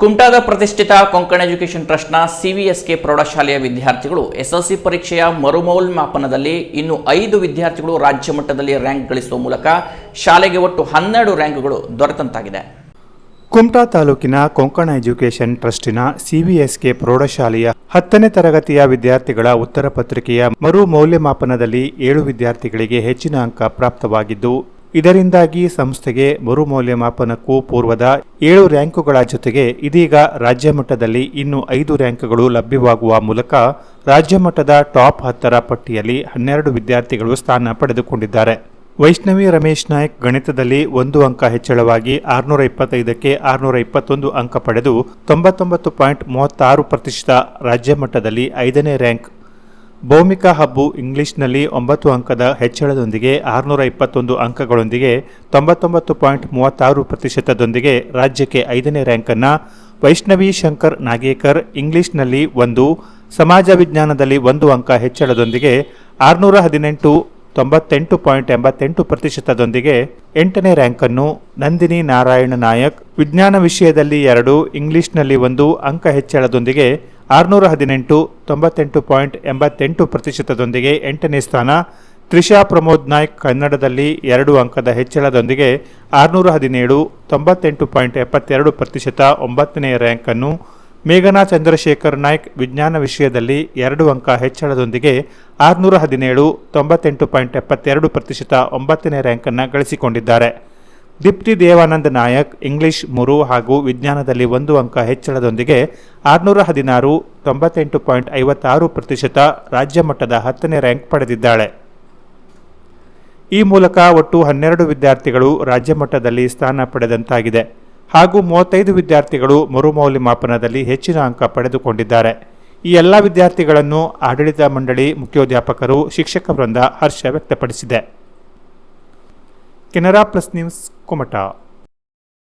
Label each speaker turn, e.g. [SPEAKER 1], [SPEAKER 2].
[SPEAKER 1] ಕುಮಟಾದ ಪ್ರತಿಷ್ಠಿತ ಕೊಂಕಣ ಎಜುಕೇಷನ್ ಟ್ರಸ್ಟ್ನ ಸಿವಿಎಸ್ಕೆ ಪ್ರೌಢಶಾಲೆಯ ವಿದ್ಯಾರ್ಥಿಗಳು ಎಸ್ಎಲ್ಸಿ ಪರೀಕ್ಷೆಯ ಮರುಮೌಲ್ಯಮಾಪನದಲ್ಲಿ ಇನ್ನು ಐದು ವಿದ್ಯಾರ್ಥಿಗಳು ರಾಜ್ಯ ಮಟ್ಟದಲ್ಲಿ ರ್ಯಾಂಕ್ ಗಳಿಸುವ ಮೂಲಕ ಶಾಲೆಗೆ ಒಟ್ಟು ಹನ್ನೆರಡು ರ್ಯಾಂಕ್ಗಳು ದೊರೆತಂತಾಗಿದೆ.
[SPEAKER 2] ಕುಮಟಾ ತಾಲೂಕಿನ ಕೊಂಕಣ ಎಜುಕೇಷನ್ ಟ್ರಸ್ಟಿನ ಸಿವಿಎಸ್ಕೆ ಪ್ರೌಢಶಾಲೆಯ ಹತ್ತನೇ ತರಗತಿಯ ವಿದ್ಯಾರ್ಥಿಗಳ ಉತ್ತರ ಪತ್ರಿಕೆಯ ಮರು ಮೌಲ್ಯಮಾಪನದಲ್ಲಿ ಏಳು ವಿದ್ಯಾರ್ಥಿಗಳಿಗೆ ಹೆಚ್ಚಿನ ಅಂಕ ಪ್ರಾಪ್ತವಾಗಿದ್ದು ಇದರಿಂದಾಗಿ ಸಂಸ್ಥೆಗೆ ಮರು ಮೌಲ್ಯಮಾಪನಕ್ಕೂ ಪೂರ್ವದ ಏಳು ರ್ಯಾಂಕುಗಳ ಜೊತೆಗೆ ಇದೀಗ ರಾಜ್ಯ ಮಟ್ಟದಲ್ಲಿ ಇನ್ನು ಐದು ರ್ಯಾಂಕ್ಗಳು ಲಭ್ಯವಾಗುವ ಮೂಲಕ ರಾಜ್ಯ ಮಟ್ಟದ ಟಾಪ್ ಹತ್ತರ ಪಟ್ಟಿಯಲ್ಲಿ ಹನ್ನೆರಡು ವಿದ್ಯಾರ್ಥಿಗಳು ಸ್ಥಾನ ಪಡೆದುಕೊಂಡಿದ್ದಾರೆ. ವೈಷ್ಣವಿ ರಮೇಶ್ ನಾಯಕ್ ಗಣಿತದಲ್ಲಿ ಒಂದು ಅಂಕ ಹೆಚ್ಚಳವಾಗಿ ಆರುನೂರ ಇಪ್ಪತ್ತೈದಕ್ಕೆ ಆರುನೂರ ಇಪ್ಪತ್ತೊಂದು ಅಂಕ ಪಡೆದು ತೊಂಬತ್ತೊಂಬತ್ತು ಪಾಯಿಂಟ್ ಮೂವತ್ತಾರು ಪ್ರತಿಶತ ರಾಜ್ಯ ಮಟ್ಟದಲ್ಲಿ ಐದನೇ ರ್ಯಾಂಕ್ ಭೌಮಿಕಾ ಹಬ್ಬು ಇಂಗ್ಲಿಷ್ನಲ್ಲಿ ಒಂಬತ್ತು ಅಂಕದ ಹೆಚ್ಚಳದೊಂದಿಗೆ ಆರುನೂರ ಇಪ್ಪತ್ತೊಂದು ಅಂಕಗಳೊಂದಿಗೆ ತೊಂಬತ್ತೊಂಬತ್ತು ಪಾಯಿಂಟ್ ಮೂವತ್ತಾರು ಪ್ರತಿಶತದೊಂದಿಗೆ ರಾಜ್ಯಕ್ಕೆ ಐದನೇ ರ್ಯಾಂಕನ್ನು ವೈಷ್ಣವಿ ಶಂಕರ್ ನಾಗೇಕರ್ ಇಂಗ್ಲಿಷ್ನಲ್ಲಿ ಒಂದು, ಸಮಾಜ ವಿಜ್ಞಾನದಲ್ಲಿ ಒಂದು ಅಂಕ ಹೆಚ್ಚಳದೊಂದಿಗೆ ಆರುನೂರ ಹದಿನೆಂಟು, ತೊಂಬತ್ತೆಂಟು ಪಾಯಿಂಟ್ ಎಂಬತ್ತೆಂಟು ಪ್ರತಿಶತದೊಂದಿಗೆ ಎಂಟನೇ ರ್ಯಾಂಕನ್ನು ನಂದಿನಿ ನಾರಾಯಣ ನಾಯಕ್ ವಿಜ್ಞಾನ ವಿಷಯದಲ್ಲಿ ಎರಡು, ಇಂಗ್ಲಿಷ್ನಲ್ಲಿ ಒಂದು ಅಂಕ ಹೆಚ್ಚಳದೊಂದಿಗೆ ಆರುನೂರ ಹದಿನೆಂಟು ತೊಂಬತ್ತೆಂಟು ಪಾಯಿಂಟ್ ಎಂಬತ್ತೆಂಟು ಪ್ರತಿಶತದೊಂದಿಗೆ ಎಂಟನೇ ಸ್ಥಾನ. ತ್ರಿಷಾ ಪ್ರಮೋದ್ ನಾಯ್ಕ್ ಕನ್ನಡದಲ್ಲಿ ಎರಡು ಅಂಕದ ಹೆಚ್ಚಳದೊಂದಿಗೆ ಆರುನೂರ ಹದಿನೇಳು ತೊಂಬತ್ತೆಂಟು ಪಾಯಿಂಟ್ ಎಪ್ಪತ್ತೆರಡು ಪ್ರತಿಶತ ಒಂಬತ್ತನೇ ರ್ಯಾಂಕನ್ನು. ಮೇಘನಾ ಚಂದ್ರಶೇಖರ್ ನಾಯ್ಕ್ ವಿಜ್ಞಾನ ವಿಷಯದಲ್ಲಿ ಎರಡು ಅಂಕ ಹೆಚ್ಚಳದೊಂದಿಗೆ ಆರುನೂರ ಹದಿನೇಳು ತೊಂಬತ್ತೆಂಟು ಪಾಯಿಂಟ್ ಎಪ್ಪತ್ತೆರಡು ಪ್ರತಿಶತ ಒಂಬತ್ತನೇ ರ್ಯಾಂಕನ್ನು ಗಳಿಸಿಕೊಂಡಿದ್ದಾರೆ. ದೀಪ್ತಿ ದೇವಾನಂದ್ ನಾಯಕ್, ಇಂಗ್ಲಿಷ್ ಮೂರು ಹಾಗೂ ವಿಜ್ಞಾನದಲ್ಲಿ ಒಂದು ಅಂಕ ಹೆಚ್ಚಳದೊಂದಿಗೆ ಆರುನೂರ ಹದಿನಾರು, ತೊಂಬತ್ತೆಂಟು ಪಾಯಿಂಟ್ ಐವತ್ತಾರು ಪ್ರತಿಶತ ರಾಜ್ಯ ಮಟ್ಟದ ಹತ್ತನೇ ರ್ಯಾಂಕ್ ಪಡೆದಿದ್ದಾಳೆ. ಈ ಮೂಲಕ ಒಟ್ಟು ಹನ್ನೆರಡು ವಿದ್ಯಾರ್ಥಿಗಳು ರಾಜ್ಯ ಮಟ್ಟದಲ್ಲಿ ಸ್ಥಾನ ಪಡೆದಂತಾಗಿದೆ. ಹಾಗೂ ಮೂವತ್ತೈದು ವಿದ್ಯಾರ್ಥಿಗಳು ಮರುಮೌಲ್ಯಮಾಪನದಲ್ಲಿ ಹೆಚ್ಚಿನ ಅಂಕ ಪಡೆದುಕೊಂಡಿದ್ದಾರೆ. ಈ ಎಲ್ಲ ವಿದ್ಯಾರ್ಥಿಗಳನ್ನು ಆಡಳಿತ ಮಂಡಳಿ ಮುಖ್ಯೋಧ್ಯಾಪಕರು ಶಿಕ್ಷಕ ವೃಂದ ಹರ್ಷ ವ್ಯಕ್ತಪಡಿಸಿದೆ. Canara Plus News, Komata.